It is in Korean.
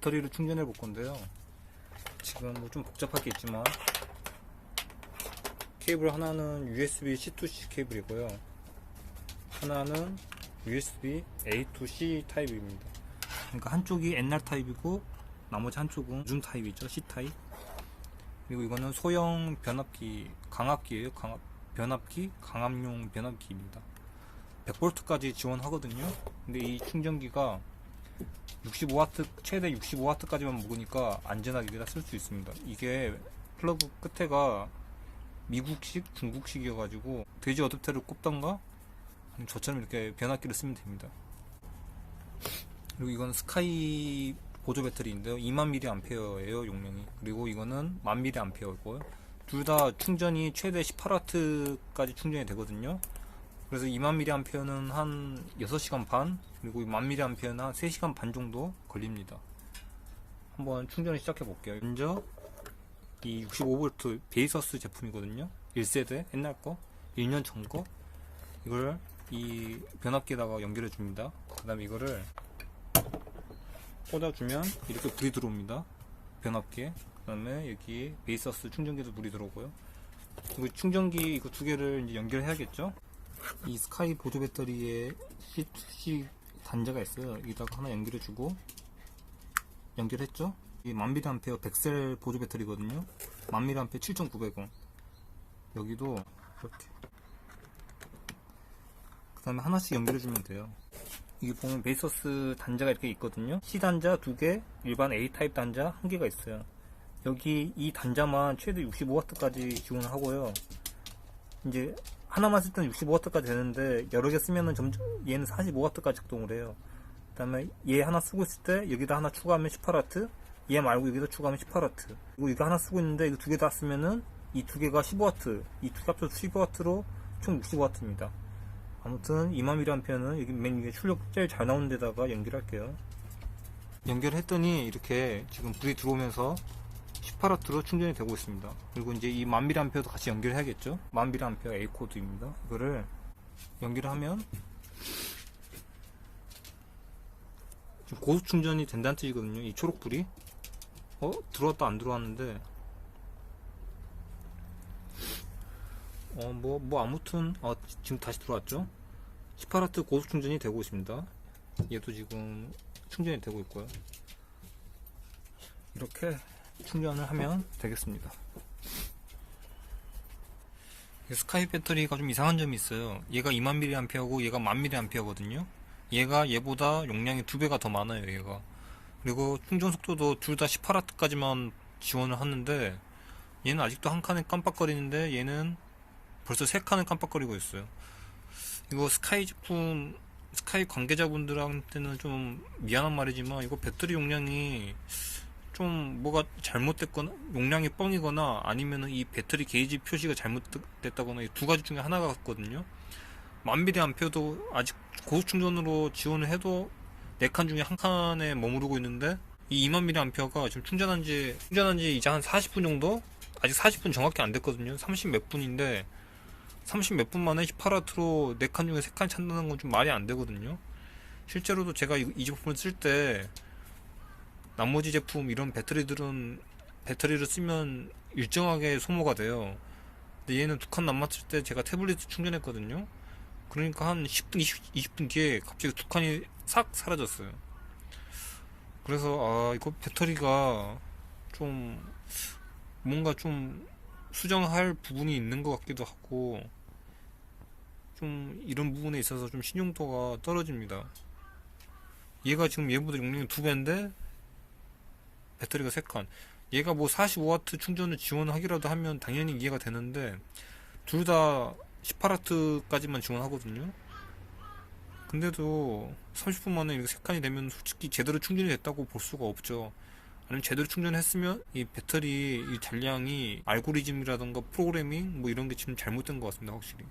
배터리를 충전해 볼 건데요. 지금 뭐 좀 복잡하겠지만 케이블 하나는 USB C2C 케이블이고요. 하나는 USB A to C 타입입니다. 그러니까 한쪽이 옛날 타입이고 나머지 한쪽은 요즘 타입이죠. C 타입. 그리고 이거는 소형 변압기, 강압기예요. 강압, 변압기, 강압용 변압기입니다. 100V까지 지원하거든요. 근데 이 충전기가 65W 최대 65W까지만 먹으니까 안전하게 쓸수 있습니다. 이게 플러그 끝에가 미국식, 중국식이어가지고 돼지 어댑터를 꼽던가 저처럼 이렇게 변압기를 쓰면 됩니다. 그리고 이건 스카이 보조 배터리인데요. 2만 mAh예요 용량이. 그리고 이거는 1만 mAh고요. 둘 다 충전이 최대 18W까지 충전이 되거든요. 그래서 2만 mAh는 한 6시간 반, 그리고 1만 mAh는 한 3시간 반 정도 걸립니다. 한번 충전을 시작해 볼게요. 먼저 이 65V 베이서스 제품이거든요. 1세대 옛날 거, 1년 전 거. 이걸 이 변압기에다가 연결해 줍니다. 그 다음에 이거를 꽂아주면 이렇게 불이 들어옵니다. 변압기에. 그 다음에 여기 베이서스 충전기도 물이 들어오고요. 그리고 충전기 이거 두 개를 이제 연결해야겠죠? 이 스카이 보조 배터리에 C2C 단자가 있어요. 여기다가 하나 연결해주고 연결했죠? 이 1000mAh 100셀 보조 배터리거든요. 1000mAh 7900원. 여기도 이렇게. 그 다음에 하나씩 연결해주면 돼요. 이게 보면 베이서스 단자가 이렇게 있거든요. C 단자 두 개, 일반 A 타입 단자 한 개가 있어요. 여기 이 단자만 최대 65W까지 지원을 하고요. 이제 하나만 쓸 때는 65W까지 되는데 여러 개 쓰면은 점점 얘는 45W까지 작동을 해요. 그다음에 얘 하나 쓰고 있을 때 여기다 하나 추가하면 18W, 얘 말고 여기다 추가하면 18W. 그리고 이거 하나 쓰고 있는데 이거 두 개 다 쓰면은 이 두 개가 15W, 이 두 개 합쳐서 15W로 총 65W입니다. 아무튼 2만 mAh는 여기 맨 위에 출력 제일 잘 나오는 데다가 연결할게요. 연결했더니 이렇게 지금 불이 들어오면서 18W로 충전이 되고 있습니다. 그리고 이제 이 1000mAh도 같이 연결해야겠죠? 1000mAh A 코드입니다. 이거를 연결하면 지금 고속 충전이 된다는 뜻이거든요. 이 초록불이 어 들어왔다 안 들어왔는데 어 뭐 뭐 아무튼 어 지금 다시 들어왔죠? 18W 고속 충전이 되고 있습니다. 얘도 지금 충전이 되고 있고요. 이렇게 충전을 하면 되겠습니다. 이 스카이 배터리가 좀 이상한 점이 있어요. 얘가 2만 mAh고 얘가 1만 mAh거든요. 얘가 얘보다 용량이 두 배가 더 많아요. 얘가. 그리고 충전 속도도 둘 다 18W까지만 지원을 하는데 얘는 아직도 한 칸에 깜빡거리는데 얘는 벌써 세 칸을 깜빡거리고 있어요. 이거 스카이 제품 스카이 관계자분들한테는 좀 미안한 말이지만 이거 배터리 용량이 좀 뭐가 잘못됐거나 용량이 뻥이거나 아니면은 이 배터리 게이지 표시가 잘못됐다거나 이 두 가지 중에 하나가 같거든요. 만비리 암페어도 아직 고속 충전으로 지원을 해도 네 칸 중에 한 칸에 머무르고 있는데 이 2만 미리 암페어가 지금 충전한 지 충전한 지 이제 한 40분 정도 아직 40분 정확히 안 됐거든요. 30 몇 분인데 30 몇 분 만에 18W로 네 칸 중에 세칸 찾는 건 좀 말이 안 되거든요. 실제로도 제가 이, 이 제품을 쓸때 나머지 제품 이런 배터리들은 배터리를 쓰면 일정하게 소모가 돼요. 근데 얘는 두 칸 남았을 때 제가 태블릿 충전했거든요. 그러니까 한 10분, 20, 20분 뒤에 갑자기 두 칸이 싹 사라졌어요. 그래서 아 이거 배터리가 좀 뭔가 좀 수정할 부분이 있는 것 같기도 하고 좀 이런 부분에 있어서 좀 신용도가 떨어집니다. 얘가 지금 얘보다 용량이 두 배인데 배터리가 3칸. 얘가 뭐 45W 충전을 지원하기라도 하면 당연히 이해가 되는데 둘 다 18W까지만 지원하거든요. 근데도 30분 만에 이렇게 3칸이 되면 솔직히 제대로 충전이 됐다고 볼 수가 없죠. 아니면 제대로 충전했으면 이 배터리 이 잔량이 알고리즘이라던가 프로그래밍 뭐 이런 게 지금 잘못된 것 같습니다, 확실히.